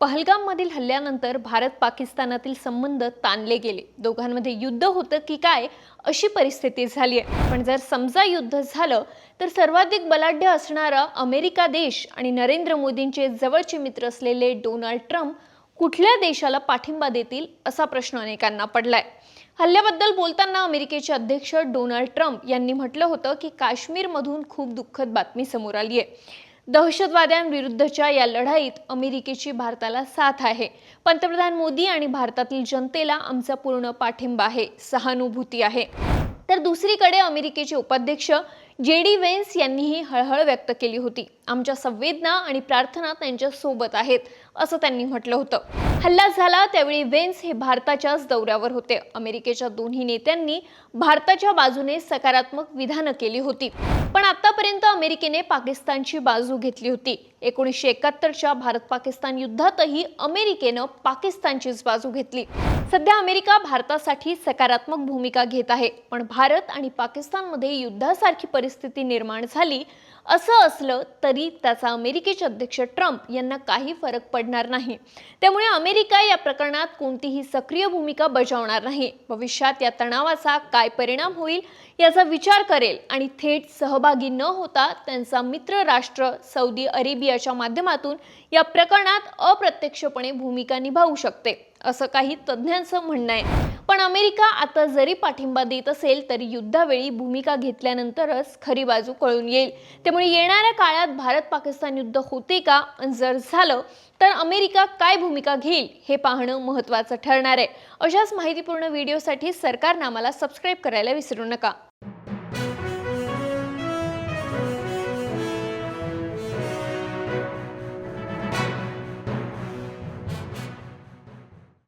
पहलगाममधील हल्ल्यानंतर भारत पाकिस्तानातील संबंध ताणले गेले. दोघांमध्ये युद्ध होतं की काय अशी परिस्थिती झाली आहे. पण जर समजा युद्ध झालं तर सर्वाधिक बलाढ्य असणारा अमेरिका देश आणि नरेंद्र मोदींचे जवळचे मित्र असलेले डोनाल्ड ट्रम्प कुठल्या देशाला पाठिंबा देतील असा प्रश्न अनेकांना पडलाय. हल्ल्याबद्दल बोलताना अमेरिकेचे अध्यक्ष डोनाल्ड ट्रम्प यांनी म्हटलं होतं की काश्मीरमधून खूप दुःखद बातमी समोर आली आहे दहशतवाद्यांविरुद्धच्या या लढाईत अमेरिकेची भारताला साथ आहे. पंतप्रधान मोदी आणि भारतातील जनतेला आमचा पूर्ण पाठिंबा आहे सहानुभूती आहे. तर दुसरीकडे अमेरिकेचे उपाध्यक्ष जे डी वेन्स यांनीही हळहळ व्यक्त केली होती. आमच्या संवेदना आणि प्रार्थना त्यांच्यासोबत आहेत असं त्यांनी म्हटलं होतं. हल्ला झाला त्यावेळी वेन्स हे भारताच्याच दौऱ्यावर होते. अमेरिकेच्या दोन्ही नेत्यांनी भारताच्या बाजूने सकारात्मक विधानं केली होती. पण आतापर्यंत अमेरिकेने पाकिस्तानची बाजू घेतली होती. एकोणीसशे एकाहत्तरच्या भारत पाकिस्तान युद्धातही अमेरिकेनं पाकिस्तानचीच बाजू घेतली. सध्या अमेरिका भारतासाठी सकारात्मक भूमिका घेत आहे. पण भारत आणि पाकिस्तानमध्ये युद्धासारखी परिस्थिती निर्माण झाली असं असलं तरी त्याचा अमेरिकेचे अध्यक्ष ट्रम्प यांना काही फरक पडणार नाही. त्यामुळे अमेरिका या प्रकरणात कोणतीही सक्रिय भूमिका बजावणार नाही. भविष्यात या तणावाचा काय परिणाम होईल याचा विचार करेल आणि थेट सहभागी न होता त्यांचा मित्र राष्ट्र सौदी अरेबियाच्या माध्यमातून या प्रकरणात अप्रत्यक्षपणे भूमिका निभावू शकते असं काही तज्ज्ञांचं म्हणणं आहे. पण अमेरिका आता जरी पाठिंबा देत असेल तरी युद्धावेळी भूमिका घेतल्यानंतरच खरी बाजू कळून येईल. त्यामुळे येणाऱ्या काळात भारत पाकिस्तान युद्ध होते का? जर झालं तर अमेरिका काय भूमिका घेईल हे पाहणं महत्त्वाचं ठरणार आहे. अशाच माहितीपूर्ण व्हिडिओसाठी सरकारनं आम्हाला सबस्क्राईब करायला विसरू नका.